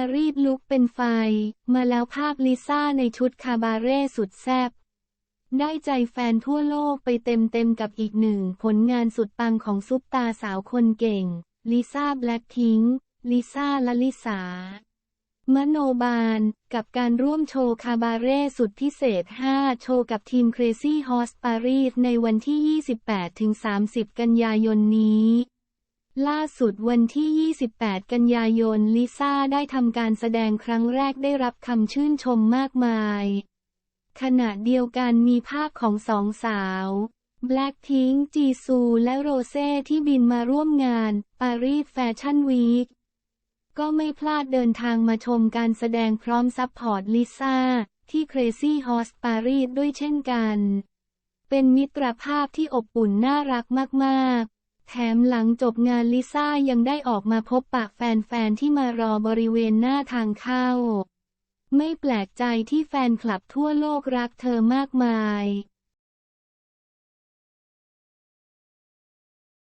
ารีสลุกเป็นไฟ มาแล้วภาพลิซ่าในชุดคาบาเร่สุดแซ่บได้ใจแฟนทั่วโลกไปเต็มๆกับอีกหนึ่งผลงานสุดปังของซุปตาสาวคนเก่ง ลิซ่าแบล็คพิงลิซ่าและลิสามโนบาล กับการร่วมโชว์คาบาเร่สุดพิเศษ 5 โชว์กับทีม Crazy Horse Paris ในวันที่ 28-30 กันยายนนี้ ล่าสุดวันที่ 28 กันยายน ลิซ่าได้ทำการแสดงครั้งแรกได้รับคำชื่นชมมากมาย ขณะเดียวกันมีภาพของสองสาวแบล็ k พิงจีซูและโรเซ่ที่บินมาร่วมงานปารีสแฟชั่นวีคก็ไม่พลาดเดินทางมาชมการแสดงพร้อมซัพพอร์ตลิซ่า ที่ Crazy Horse Paris ด้วยเช่นกัน เป็นมิตรภาพที่อบอุ่นน่ารักมาก ๆ แถมหลังจบงานลิซ่ายังได้ออกมาพบปะแฟนๆที่มารอบริเวณหน้าทางเข้า ไม่แปลกใจที่แฟนคลับทั่วโลกรักเธอมากมาย